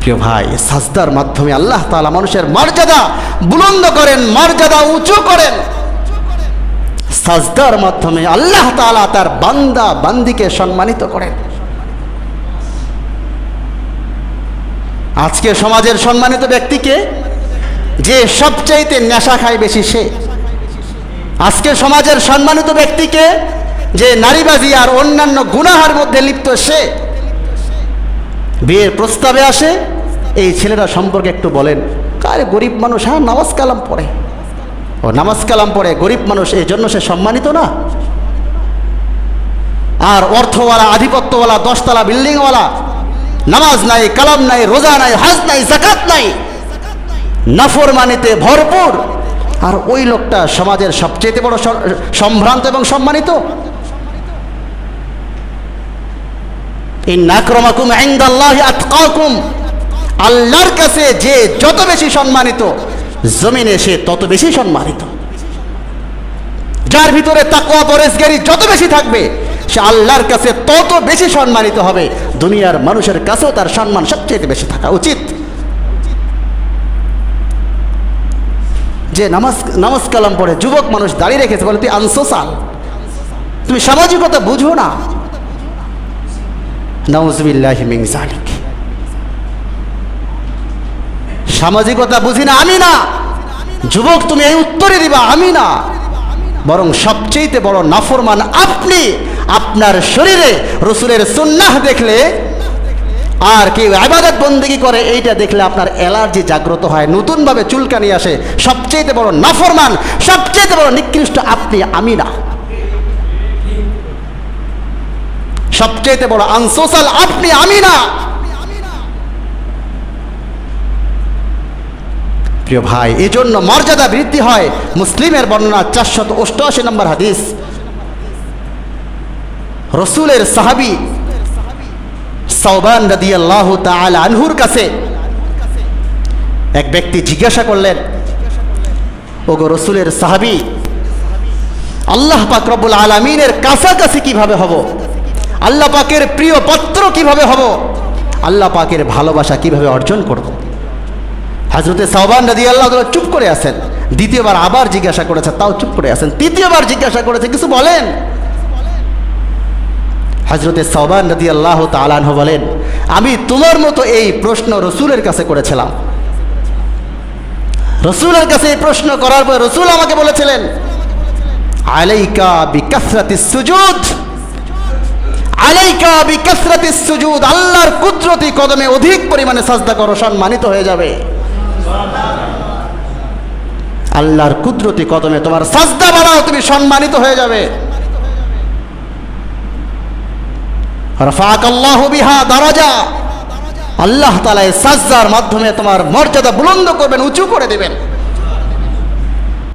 প্রিয় ভাই, সাজদার মাধ্যমে আল্লাহ তাআলা মানুষের মর্যাদা বুলন্দ করেন, মর্যাদা উঁচু করেন। সাজদার মাধ্যমে আল্লাহ তাআলা তার বান্দা, বান্দিকে সম্মানিত করেন। আজকে সমাজের সম্মানিত ব্যক্তিকে যে সবচাইতে নেশা খায় বেশি সে। আজকে সমাজের সম্মানিত ব্যক্তিকে যে নারীবাজি আর অন্যান্য গুনাহার মধ্যে লিপ্ত সে। বিয়ের প্রস্তাবে আসে, এই ছেলেরা সম্পর্কে একটু বলেন। কারে গরিব মানুষ হ্যাঁ নামাজ কালাম পড়ে। ও, নামাজ কালাম পড়ে, গরিব মানুষ, এই জন্য সে সম্মানিত না? আর অর্থওয়ালা, আধিপত্যওয়ালা, দশতলা বিল্ডিংওয়ালা, নামাজ নাই, কালাম নাই, রোজা নাই, হাজ নাই জাকাত নাই নাফর মানিতে ভরপুর। আর ওই লোকটা সমাজের সবচেয়ে বড় সম্ভ্রান্ত এবং সম্মানিত। আল্লাহর কাছে যে যত বেশি সম্মানিত, জমিনে সে তত বেশি সম্মানিত। যার ভিতরে তাকওয়া পরেশগারি যত বেশি থাকবে, সে আল্লাহর কাছে তত বেশি সম্মানিত হবে। দুনিয়ার মানুষের কাছেও তার সম্মান সবচেয়ে বেশি থাকা উচিত। যে নামাজ নামাজ কালাম পড়ে যুবক মানুষ দাঁড়িয়ে রেখেছে, বলে, তুই আনসোসাল। তুমি সামাজিকতা বুঝো না। সামাজিকতা বুঝি না, আমি না। যুবক, তুমি এই উত্তরে দিবা, আমি না। বরং সবচেয়ে বড় নাফরমান আপনি। আপনার শরীরে রসুলের সুন্নাহ দেখলে, আর কেউ আবাদত বন্দিগি করে, এইটা দেখলে আপনার অ্যালার্জি জাগ্রত হয়, নতুনভাবে চুলকানি আসে। সবচেয়ে বড় নাফরমান সবচেয়ে বড় নিকৃষ্ট আপনি, আমি না। সবচেয়ে বড় আনসোসাল আপনি, আমি না। প্রিয় ভাই এই জন্য মর্যাদা বৃদ্ধি হয় মুসলিমের বর্ণনা চারশত অষ্টআশি নম্বর হাদিস। রসুলের সাহাবি সৌবান রাদি আল্লাহ আনহুর কাছে এক ব্যক্তি জিজ্ঞাসা করলেন, ওগো রসুলের সাহাবি, আল্লাহ পাক রব্বুল আলমিনের কাছাকাছি কীভাবে হব? আল্লাহ পাকের প্রিয় পাত্র কীভাবে হব? আল্লাহ পাকের ভালোবাসা কীভাবে অর্জন করব? হাজরতে সাহবান রাদি আল্লাহ চুপ করে আছেন। দ্বিতীয়বার আবার জিজ্ঞাসা করেছে, তাও চুপ করে আছেন। তৃতীয়বার জিজ্ঞাসা করেছে, কিছু বলেন? হজরতে সৌবান নদী আল্লাহ তালাহ বলেন, আমি তোমার মতো এই প্রশ্ন রসুলের কাছে করেছিলাম। রসুলের কাছে এই প্রশ্ন করার পর রসুল আমাকে বলেছিলেন, আলাইকা বিকাসরাতি সুজুদ। আলাইকা বিকাসরাতি সুজুদ, আল্লাহর কুদরতি কদমে অধিক পরিমাণে সাজদা করো, সম্মানিত হয়ে যাবে। আল্লাহর কুদরতি কদমে তোমার সাজদা বাড়াও, তুমি সম্মানিত হয়ে যাবে। আল্লাহ বিহা দারাজা। আল্লাহ তালা এই সাজদার মাধ্যমে তোমার মর্যাদা বুলন্দ করবেন, উঁচু করে দেবেন।